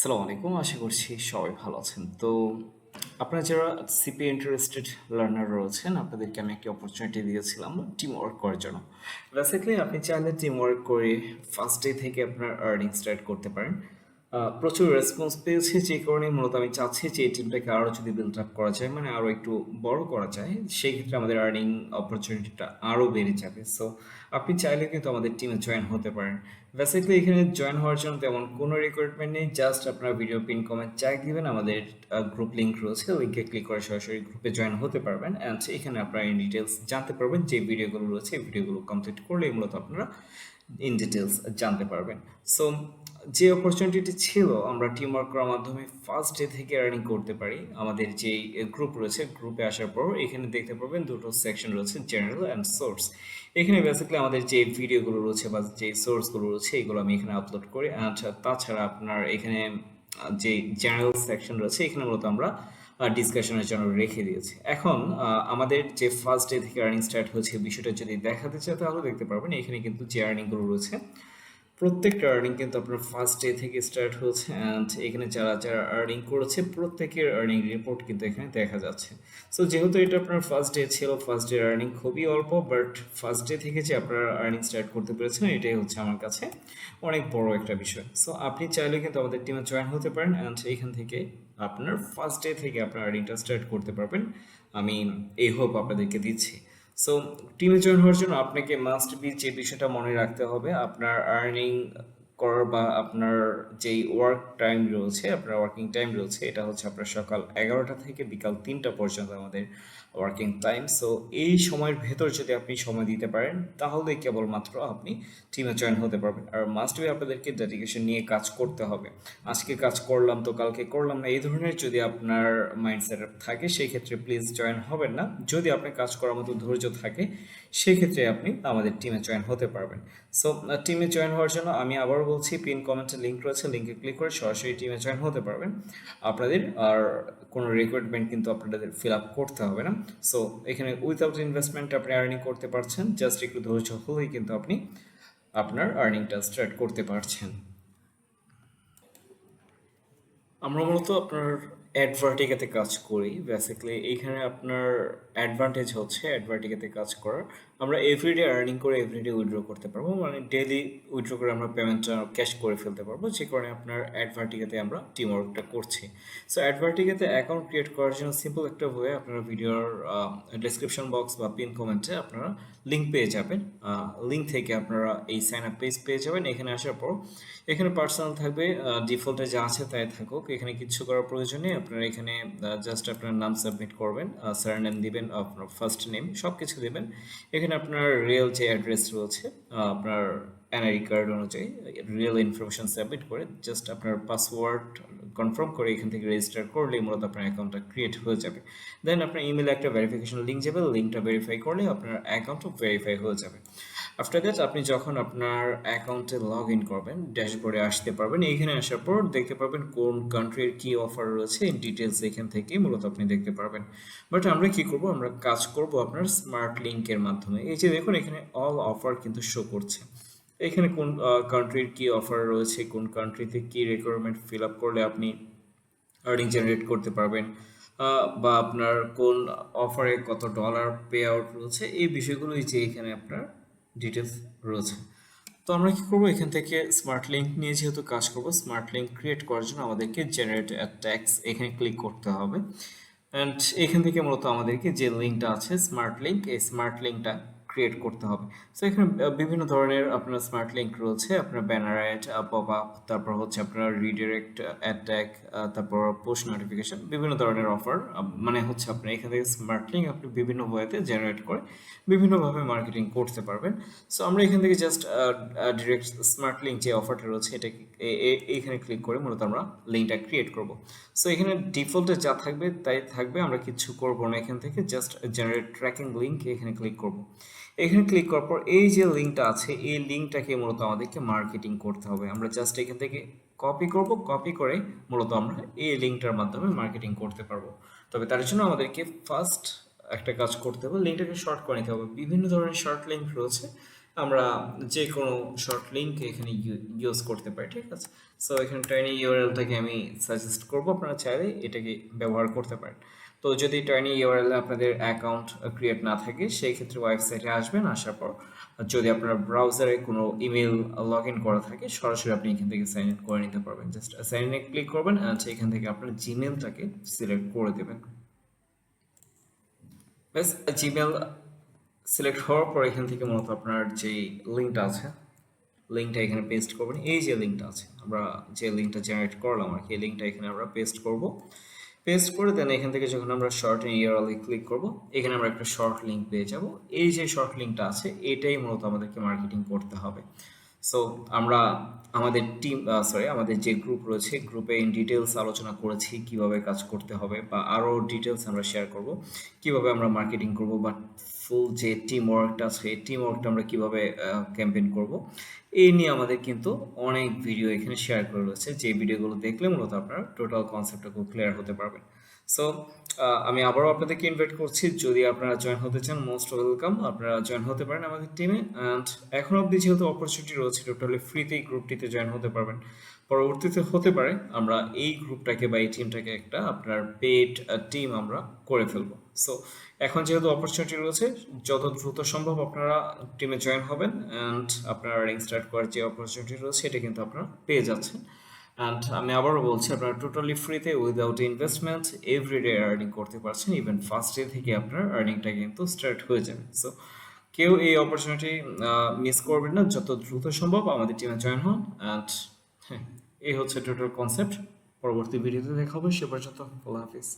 আসসালামু আলাইকুম। আশা করছি সবাই ভালো আছেন। তো আপনারা যারা সিপি ইন্টারেস্টেড লার্নার রয়েছেন, আপনাদেরকে আমি একটি অপরচুনিটি দিয়েছিলাম টিম ওয়ার্ক করার জন্য। বেসিক্যালি আপনি চাইলে টিম ওয়ার্ক করে ফার্স্ট ডে থেকে আপনার আর্নিং স্টার্ট করতে পারেন। প্রচুর রেসপন্স পেয়েছি যে কারণে মূলত আমি চাচ্ছি যে এই টিমটাকে আরও যদি বিল্ড আপ করা যায় মানে আরও একটু বড় করা যায়, সেই ক্ষেত্রে আমাদের আর্নিং অপরচুনিটিটা আরও বেড়ে যাবে। সো আপনি চাইলে কিন্তু আমাদের টিমে জয়েন হতে পারেন। বেসিক্যালি এখানে জয়েন হওয়ার জন্য তেমন কোনো রিক্রুটমেন্ট নেই জাস্ট আপনার ভিডিও পিন কমেন্ট চেক দিবেন, আমাদের গ্রুপ লিঙ্ক রয়েছে লিঙ্কে ক্লিক করে সরাসরি গ্রুপে জয়েন হতে পারবেন অ্যান্ড এখানে আপনারা ইন ডিটেলস জানতে পারবেন যে ভিডিওগুলো রয়েছে, এই ভিডিওগুলো কমপ্লিট করলে মূলত আপনারা ইন ডিটেলস জানতে পারবেন। সো যে অপরচুনিটিটি ছিল, আমরা টিম ওয়ার্ক করার মাধ্যমে ফার্স্ট ডে থেকে আর্নিং করতে পারি। আমাদের যে গ্রুপ রয়েছে গ্রুপে আসার পর এখানে দেখতে পারবেন দুটো সেকশন রয়েছে জেনারেল অ্যান্ড সোর্স এখানে বেসিক্যালি আমাদের যে ভিডিওগুলো রয়েছে বা যে সোর্সগুলো রয়েছে, এগুলো আমি এখানে আপলোড করি। অ্যান্ড তাছাড়া আপনার এখানে, যে জেনারেল সেকশন রয়েছে, এখানে মূলত আমরা ডিসকাশনের জন্য রেখে দিয়েছি। এখন আমাদের যে ফার্স্ট ডে থেকে আর্নিং স্টার্ট হয়েছে, বিষয়টা যদি দেখাতে চাই, তাহলে দেখতে পারবেন এখানে কিন্তু যে আর্নিংগুলো রয়েছে প্রত্যেকটা আর্নিং কিন্তু আপনার ফার্স্ট ডে থেকে স্টার্ট হয়েছে অ্যান্ড এখানে যারা যারা আর্নিং করেছে, প্রত্যেকের আর্নিং রিপোর্ট কিন্তু এখানে দেখা যাচ্ছে। সো যেহেতু এটা আপনার ফার্স্ট ডে ছিল ফার্স্ট ডে আর্নিং খুবই অল্প বাট ফার্স্ট ডে থেকে যে আপনারা আর্নিং স্টার্ট করতে পেরেছেন, এটাই হচ্ছে আমার কাছে অনেক বড় একটা বিষয়। সো আপনি চাইলে কিন্তু আমাদের টিমে জয়েন হতে পারেন অ্যান্ড এখান থেকে আপনার ফার্স্ট ডে থেকে আপনার আর্নিংটা স্টার্ট করতে পারবেন। আমি এই হোপ আপনাদেরকে দিচ্ছি। সো টিমে জয়েন হওয়ার জন্য আপনাকে মাস্ট বি যে বিষয়টা মনে রাখতে হবে, আপনার আর্নিং করার বা আপনার যেই ওয়ার্ক টাইম রয়েছে, আপনার ওয়ার্কিং টাইম রয়েছে, এটা হচ্ছে আপনার সকাল এগারোটা থেকে বিকাল তিনটা পর্যন্ত আমাদের ওয়ার্কিং টাইম সো এই সময়ের ভেতর যদি আপনি সময় দিতে পারেন, তাহলে কেবলমাত্র আপনি টিমে জয়েন হতে পারবেন। আর মাস্ট বি আপনাদেরকে ডেডিকেশন নিয়ে কাজ করতে হবে। আজকে কাজ করলাম তো কালকে করলাম না, এই ধরনের যদি আপনার মাইন্ডসেট থাকে, সেই ক্ষেত্রে প্লিজ জয়েন হবেন না। যদি আপনার কাজ করার মতো ধৈর্য থাকে সেক্ষেত্রে আপনি আমাদের টিমে জয়েন হতে পারবেন। সো টিমে জয়েন হওয়ার জন্য আমি আবারও বলছি পিন কমেন্টে লিঙ্ক রয়েছে লিঙ্কে ক্লিক করে সরাসরি টিমে জয়েন হতে পারবেন। আপনাদের আর কোনো রিক্রুটমেন্ট কিন্তু আপনাদের ফিল আপ করতে হবে না। সো এখানে উইথাউট ইনভেস্টমেন্ট আপনি আর্নিং করতে পারছেন জাস্ট একটু ধৈর্য হলেই কিন্তু আপনি আপনার আর্নিংটা স্টার্ট করতে পারছেন। আমরা মূলত আপনার অ্যাডভার্টিকাতে কাজ করি। বেসিক্যালি এইখানে আপনার অ্যাডভান্টেজ হচ্ছে অ্যাডভার্টিকাতে কাজ করার। আমরা এভরিডে আর্নিং করে এভরিডে উইথড্র করতে পারব। মানে ডেলি উইথড্র করে আমরা পেমেন্টটা ক্যাশ করে ফেলতে পারব। যে কারণে আপনার অ্যাডভার্টিকাতে আমরা টিম ওয়ার্কটা করছি। সো অ্যাডভার্টিকাতে অ্যাকাউন্ট ক্রিয়েট করার জন্য সিম্পল একটা ওয়ে আপনারা ভিডিওর ডেসক্রিপশন বক্স বা পিন কমেন্টে আপনারা লিঙ্ক পেয়ে যাবেন। লিঙ্ক থেকে আপনারা এই সাইন আপ পেজ পেয়ে যাবেন। এখানে আসার পর এখানে পার্সোনাল থাকবে ডিফল্টে যা আছে তাই থাকুক। এখানে কিছু করার প্রয়োজন নেই। আপনারা এখানে জাস্ট আপনার নাম সাবমিট করবেন স্যার নেম দিবেন, আপনার ফার্স্ট নেম সব কিছু দেবেন। এখানে আপনার রিয়েল যে অ্যাড্রেস রয়েছে আপনার আপনার এনআইডি কার্ড অনুযায়ী রিয়েল ইনফরমেশন সাবমিট করে জাস্ট আপনার পাসওয়ার্ড কনফার্ম করে এখান থেকে রেজিস্টার করলে মূলত আপনার অ্যাকাউন্টটা ক্রিয়েট হয়ে যাবে। দেন আপনার ইমেলে একটা ভেরিফিকেশন লিঙ্ক যাবে লিঙ্কটা ভেরিফাই করলে আপনার অ্যাকাউন্টও ভেরিফাই হয়ে যাবে। আফটার দ্যাট আপনি যখন আপনার অ্যাকাউন্টে লগ ইন করবেন ড্যাশবোর্ডে আসতে পারবেন। এইখানে আসার পর দেখতে পারবেন কোন কান্ট্রির কি অফার রয়েছে। এই ডিটেলস এখান থেকে মূলত আপনি দেখতে পারবেন। বাট আমরা কি করব? আমরা কাজ করব আপনার স্মার্ট লিঙ্কের মাধ্যমে। এই যে দেখুন, এখানে অল অফার কিন্তু শো করছে। এখানে কোন কান্ট্রির কি অফার রয়েছে, কোন কান্ট্রিতে কি রিকোয়ারমেন্ট ফিল আপ করলে আপনি আর্নিং জেনারেট করতে পারবেন বা আপনার কোন অফারে কত ডলার পে আউট রয়েছে। এই বিষয়গুলোই যে এখানে আপনার ডিটেলস রয়েছে। তো আমরা কি করব? এখান থেকে স্মার্ট লিঙ্ক নিয়ে যেহেতু কাজ করব স্মার্ট লিঙ্ক ক্রিয়েট করার জন্য আমাদেরকে জেনারেট ট্যাক্স এখানে ক্লিক করতে হবে। অ্যান্ড এখান থেকে মূলত আমাদেরকে যে লিঙ্কটা আছে স্মার্ট লিঙ্ক এই স্মার্ট লিঙ্কটা ক্রিয়েট করতে হবে। সো এখানে বিভিন্ন ধরনের আপনার স্মার্ট লিঙ্ক রয়েছে। আপনার ব্যানার অ্যাড পপ আপ তারপর হচ্ছে আপনার রিডিরেক্ট অ্যাটাক তারপর পোস্ট নোটিফিকেশন বিভিন্ন ধরনের অফার মানে হচ্ছে আপনার এখান থেকে স্মার্ট লিঙ্ক আপনি বিভিন্ন ওয়েতে জেনারেট করে বিভিন্নভাবে মার্কেটিং করতে পারবেন। সো আমরা এখান থেকে জাস্ট ডিরেক্ট স্মার্ট লিঙ্ক যে অফারটা রয়েছে এটা এইখানে ক্লিক করে মূলত আমরা লিঙ্কটা ক্রিয়েট করব। সো এখানে ডিফল্টে যা থাকবে, তাই থাকবে, আমরা কিছু করব না এখান থেকে জাস্ট জেনারেট ট্র্যাকিং লিঙ্ক এখানে ক্লিক করব। এখানে ক্লিক করার পর এই যে লিঙ্কটা আছে, এই লিঙ্কটাকে মূলত আমাদেরকে মার্কেটিং করতে হবে। আমরা জাস্ট এখান থেকে কপি করব কপি করে মূলত আমরা এই লিঙ্কটার মাধ্যমে মার্কেটিং করতে পারব। তবে তার জন্য আমাদেরকে ফার্স্ট একটা কাজ করতে হবে লিঙ্কটাকে শর্ট করে নিতে হবে। বিভিন্ন ধরনের শর্ট লিঙ্ক রয়েছে, আমরা যে কোনো শর্ট লিঙ্ক এখানে ইউজ করতে পারি, ঠিক আছে? সো এখানে টাইনি ইউআরএলটাকে আমি সাজেস্ট করব, আপনারা চাইলে এটাকে ব্যবহার করতে পারেন। তো যদি টাইনি ইউআরএল আপনাদের অ্যাকাউন্ট ক্রিয়েট না থাকে, সেই ক্ষেত্রে ওয়েবসাইটে আসবেন, আসার পর যদি আপনার ব্রাউজারে কোনো ইমেল লগ ইন করা থাকে, সরাসরি আপনি এখান থেকে সাইন ইন করে নিতে পারবেন। জাস্ট সাইন ইনে ক্লিক করবেন এখান থেকে আপনার জিমেলটাকে সিলেক্ট করে দেবেন। ব্যাস জিমেল সিলেক্ট হওয়ার পর এখান থেকে মূলত আপনার যে লিঙ্কটা আছে লিঙ্কটা এখানে পেস্ট করবেন। এই যে লিঙ্কটা আছে, আমরা যে লিঙ্কটা জেনারেট করলাম আর কি, এই লিঙ্কটা এখানে আমরা পেস্ট করব। পেস্ট করে দেন এখান থেকে যখন আমরা শর্ট ইউআরএল ক্লিক করব, এখানে আমরা একটা শর্ট লিঙ্ক পেয়ে যাব। এই যে শর্ট লিঙ্কটা আছে, এটাই মূলত আমাদেরকে মার্কেটিং করতে হবে। সো আমরা আমাদের টিম সরি আমাদের যে গ্রুপ রয়েছে গ্রুপে ইন ডিটেলস আলোচনা করেছি কীভাবে কাজ করতে হবে বা আরও ডিটেলস আমরা শেয়ার করব, কীভাবে আমরা মার্কেটিং করব বা ফুল যে টিম ওয়ার্কটা আছে এই টিম ওয়ার্কটা আমরা কীভাবে ক্যাম্পেইন করব, এই নিয়ে আমাদের কিন্তু অনেক ভিডিও এখানে শেয়ার করে রয়েছে। যে ভিডিওগুলো দেখলে মূলত আপনারা টোটাল কনসেপ্টটা খুব ক্লিয়ার হতে পারবেন সো আমি আবারও আপনাদেরকে ইনভাইট করছি। যদি আপনারা জয়েন হতে চান মোস্ট ওয়েলকাম আপনারা জয়েন হতে পারেন আমাদের টিমে অ্যান্ড এখন অবধি যেহেতু অপরচুনিটি রয়েছে টোটালি ফ্রিতে এই গ্রুপটিতে জয়েন হতে পারবেন। পরবর্তীতে হতে পারে, আমরা এই গ্রুপটাকে বা এই টিমটাকে একটা আপনার পেড টিম আমরা করে ফেলব। সো এখন যেহেতু অপরচুনিটি রয়েছে, যত দ্রুত সম্ভব আপনারা টিমে জয়েন হবেন। অ্যান্ড আপনারা আর্নিং স্টার্ট করার যে অপরচুনিটি রয়েছে এটা কিন্তু আপনারা পেয়ে যাচ্ছেন। অ্যান্ড আমি আবারও বলছি, আপনারা টোটালি ফ্রিতে উইদাউট ইনভেস্টমেন্ট এভরিডে আর্নিং করতে পারছেন ইভেন ফার্স্ট ডে থেকে আপনার আর্নিংটা কিন্তু স্টার্ট হয়ে যাবে। সো কেউ এই অপরচুনিটি মিস করবেন না, যত দ্রুত সম্ভব আমাদের টিমে জয়েন হন। অ্যান্ড হ্যাঁ এই হচ্ছে টোটাল কনসেপ্ট পরবর্তী ভিডিওতে দেখা হবে, সে পর্যন্ত আল্লাহ হাফিজ।